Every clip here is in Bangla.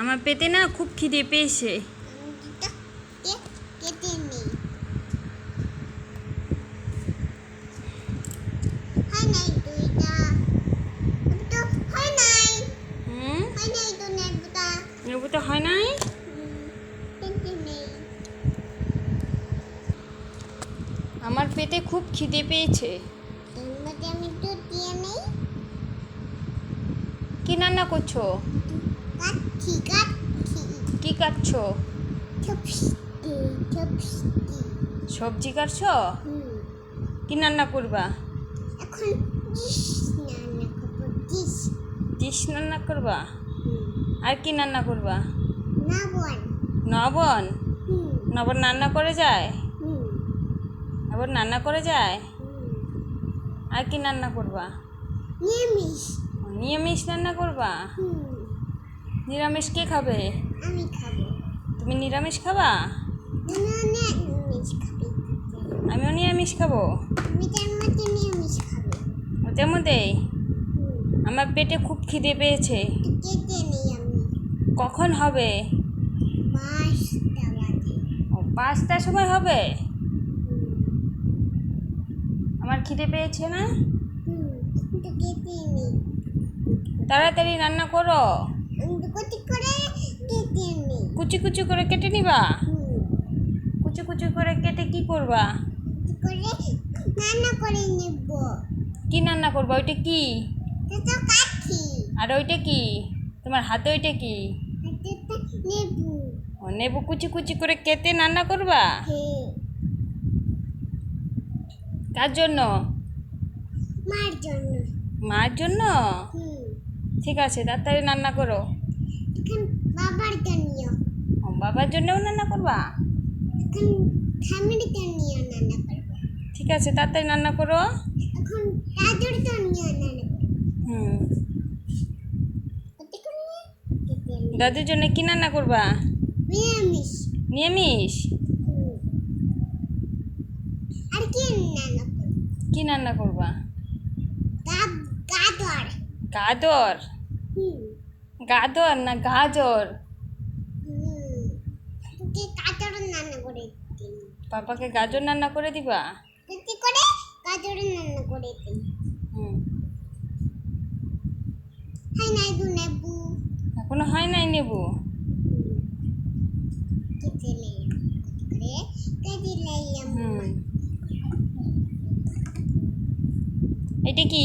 আমার পেটে না খুব খিদে পেয়েছে। হয় নাই? আমার পেটে খুব খিদে পেয়েছে। কি রান্না করছ? কাটছো? সবজি কাটছো? কি রান্না করবা? ডিশ রান্না করব? আর কি রান্না করবা? নবন? নবন রান্না করে যায়? আবার রান্না করে যায়? আর কি রান্না করবা? নিরামিষ। নিরামিষ রান্না করবা? নিরামিষ কে খাবে? আমি খাব। তুমি নিরামিষ খাবা? আমিও নিরামিষ খাব। আমি মধ্যে ওটার আমার পেটে খুব খিদে পেয়েছে। কখন হবে? ও পাঁচটার সময় হবে? আমার খিদে পেয়েছে না? তাড়াতাড়ি রান্না করো আমি তো কটি করে কেটে নেই কুচি কুচি করে কেটে নিবা? কুচি কুচি করে কেটে কি করবা? রান্না করে নেব। কি রান্না করবা? ওইটা কি? আর ওইটা কি? তোমার হাতে ওইটা কি? নেবু। ও নেবু কুচি কুচি করে কেটে রান্না করবা? হ্যাঁ। কার জন্য? মার জন্য। মার জন্য? ঠিক আছে তাড়াতাড়ি রান্না করো। বাবার জন্য। বাবার জন্যও রান্না করবা? এখন জন্য রান্না করব। ঠিক আছে তাড়াতাড়ি রান্না করো। এখন দাদুর জন্য রান্না করব। হুম। দাদুর জন্য কি রান্না করবা? নিরামিষ। নিরামিষ? আর কি রান্না কি রান্না করবা? গাদর। গাজর গাজর না গাজর? তোকে গাজর রান্না করে দিন পাপাকে গাজর রান্না করে দিবা? কটি করে? গাজর রান্না করে দিন হুম। হাই নাই দু নেবু এখনও হয় নাই নেবু কেটে নিলাম করে কেটে নিলাম এটা কি?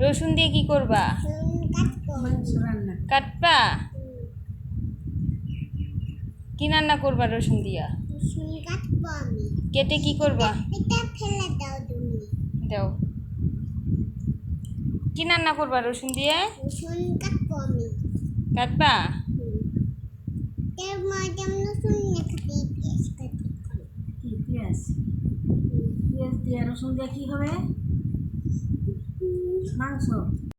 রসুন। দিয়ে কি করবা? কাটবা? কি রান্না করবা রসুন দিয়া? রসুন কাটবো আমি। কেটে কি করবা? দাও কি রান্না করবা রসুন দিয়ে? কাটবো পেঁয়াজ পেঁয়াজ? দিয়ে রসুন দিয়ে কি হবে? মাংস।